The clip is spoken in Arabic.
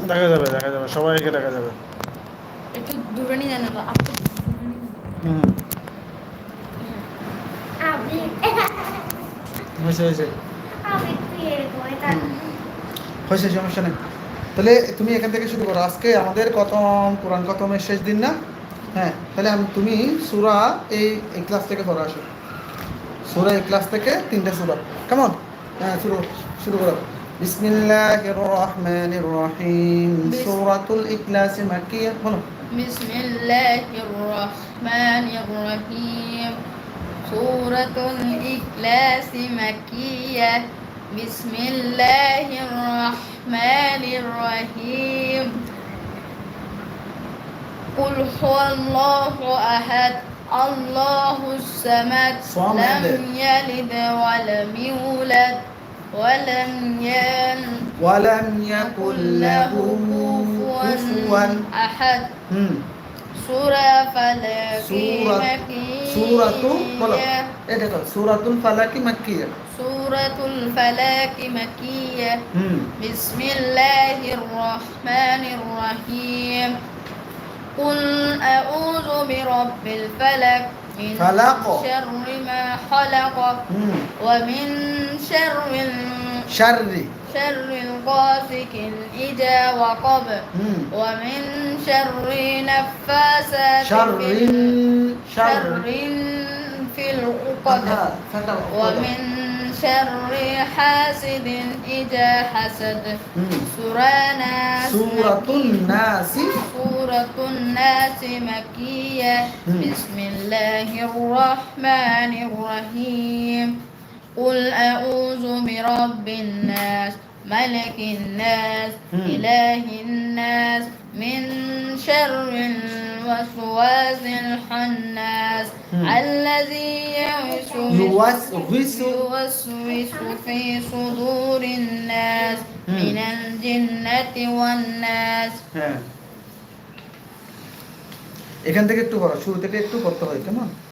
দেখা যাবে দেখা যাবে সবাইকে দেখা যাবে। একটু দূরে নিয়ে জানো। হুম। হয়েছে সমস্যা নেই। তাহলে তুমি এখান থেকে শুরু করো। আজকে আমাদের খতম কোরআন খতমের শেষ দিন না? হ্যাঁ তাহলে আমি তুমি সুরা এই এই ক্লাস থেকে পড়ে আসো। সুরা এই ক্লাস থেকে তিনটা সুরা। কেমন? হ্যাঁ শুরু শুরু করো। بسم الله الرحمن الرحيم. سورة الإخلاص مكية. بسم الله الرحمن الرحيم. سورة الإخلاص مكية. بسم الله الرحمن الرحيم. قل هو الله أحد. الله الصمد. لم يلد ولم يولد. ولم يلد ولم يكن له كفوا أحد হুম سورة فلك سورة سورة বলো এটা তো সূরাতুল ফালাকি মাক্কিয়া سورة الفلك مكية হুম بسم الله الرحمن الرحيم قل أعوذ برب الفلك من خلق شر ما خلق ومن شر شر. شر الغاسق إذا وقب. ومن شر نفاسات شر شر. في العقد. ومن شر حاسد إذا حسد. سورة الناس سورة الناس. سورة الناس مكية. بسم الله الرحمن الرحيم. قل أعوذ برب الناس ملك الناس إله الناس من شر الناس. الوسواس الخناس مم. الذي يوسوس يوسوس يوسوس في صدور الناس مم. من الجنة والناس হ্যাঁ এখান থেকে একটু পড়ো শুরু থেকে একটু পড়তে হয় কেমন